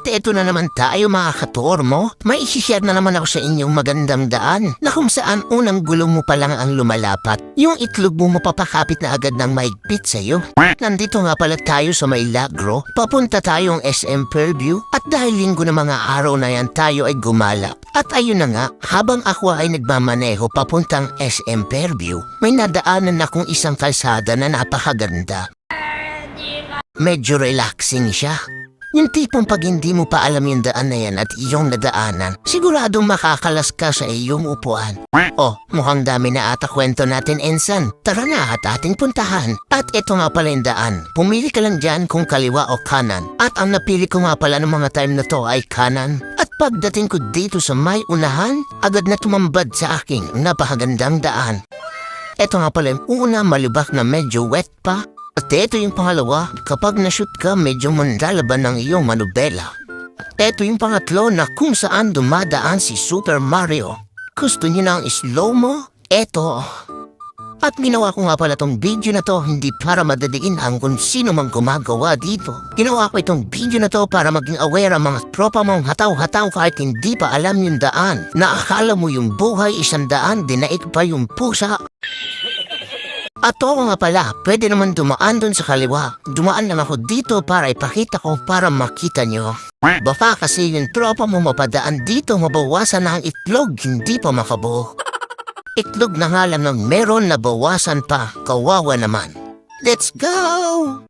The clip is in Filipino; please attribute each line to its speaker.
Speaker 1: At eto na naman tayo mga katormo. May isishare na naman ako sa inyong magandang daan na kung saan unang gulo mo pa lang ang lumalapat. Yung itlog mo mapapakapit na agad ng maigpit sa'yo. Nandito nga pala tayo sa Mailagro. Papunta tayong SM Fairview at dahil linggo na mga araw na yan tayo ay gumala. At ayun na nga, habang ako ay nagmamaneho papuntang SM Fairview, may nadaanan akong isang kalsada na napakaganda. Medyo relaxing siya. Yung tipong pag hindi mo pa alam yung daan na yan at iyong nadaanan, siguradong makakalas ka sa iyong upuan. Oh, mukhang dami na ata kwento natin, Ensan. Tara na at ating puntahan. At ito nga pala yung daan. Pumili ka lang dyan kung kaliwa o kanan. At ang napili ko nga pala ng mga time na to ay kanan. At pagdating ko dito sa may unahan, agad na tumambad sa aking napakagandang daan. Ito nga pala yung una malubak na medyo wet pa. At ito yung pangalawa, kapag na-shoot ka medyo mandalaban ng iyong manubela. Ito yung pangatlo na kung saan dumadaan si Super Mario. Gusto niyo ng slow mo? Eto. At ginawa ko nga pala tong video na to hindi para madaliin ang kung sino mang gumagawa dito. Ginawa ko itong video na to para maging aware ang mga tropa mong hataw-hataw kahit hindi pa alam yung daan. Na akala mo yung buhay isang daan, dinaig pa yung pusa. At oo nga pala, pwede naman dumaan dun sa kaliwa. Dumaan lang ako dito para ipakita ko para makita nyo. Baka kasi yung tropa mo mapadaan dito mabawasan na ang itlog, hindi pa makabuo. Itlog na nga lang ng meron na bawasan pa, kawawa naman. Let's go!